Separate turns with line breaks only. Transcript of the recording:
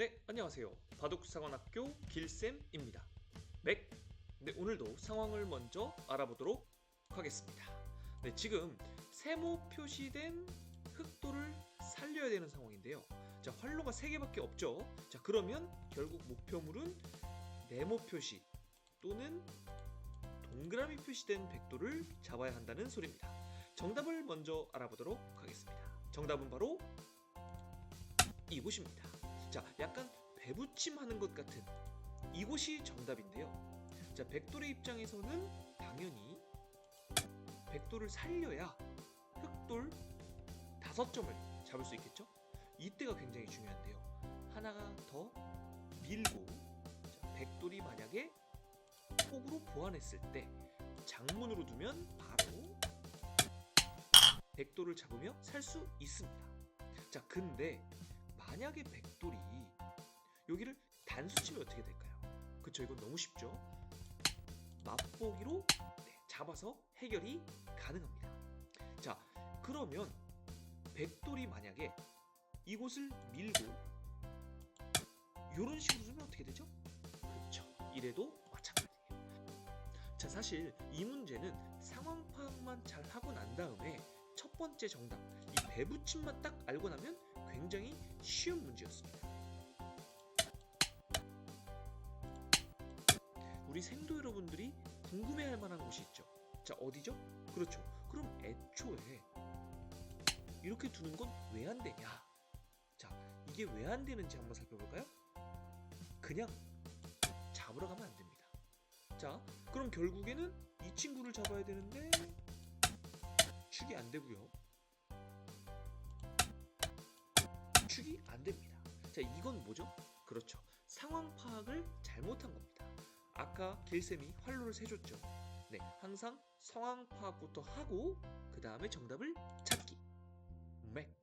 네, 안녕하세요. 바둑사관학교 길쌤입니다. 맥. 네, 오늘도 상황을 먼저 알아보도록 하겠습니다. 네, 지금 세모 표시된 흑도를 살려야 되는 상황인데요. 자, 활로가 3개밖에 없죠. 자, 그러면 결국 목표물은 네모 표시 또는 동그라미 표시된 백도를 잡아야 한다는 소리입니다. 정답을 먼저 알아보도록 하겠습니다. 정답은 바로 이곳입니다. 자, 약간 배부침하는 것 같은 이곳이 정답인데요. 자, 백돌의 입장에서는 당연히 백돌을 살려야 흑돌 다섯 점을 잡을 수 있겠죠? 이때가 굉장히 중요한데요. 하나가 더 밀고 자, 백돌이 만약에 폭으로 보완했을 때 장문으로 두면 바로 백돌을 잡으며 살 수 있습니다. 자, 근데 만약에 백돌이 여기를 단수치면 어떻게 될까요? 그쵸 이건 너무 쉽죠 맛보기로 네, 잡아서 해결이 가능합니다 자 그러면 백돌이 만약에 이곳을 밀고 이런 식으로 두면 어떻게 되죠? 그렇죠 이래도 마찬가지예요 자 사실 이 문제는 상황 파악만 잘 하고 난 다음에 첫 번째 정답 이 배붙임만 딱 알고 나면 굉장히 쉬운 문제였습니다. 우리 생도 여러분들이 궁금해할 만한 곳이 있죠. 자 어디죠? 그렇죠. 그럼 애초에 이렇게 두는 건 왜 안 되냐? 자 이게 왜 안 되는지 한번 살펴볼까요? 그냥 잡으러 가면 안 됩니다. 자 그럼 결국에는 이 친구를 잡아야 되는데 축이 안 되고요. 축이 안 됩니다. 자, 이건 뭐죠? 그렇죠. 상황 파악을 잘못한 겁니다. 아까 길쌤이 활로를 세줬죠. 네, 항상 상황 파악부터 하고 그 다음에 정답을 찾기. 맥.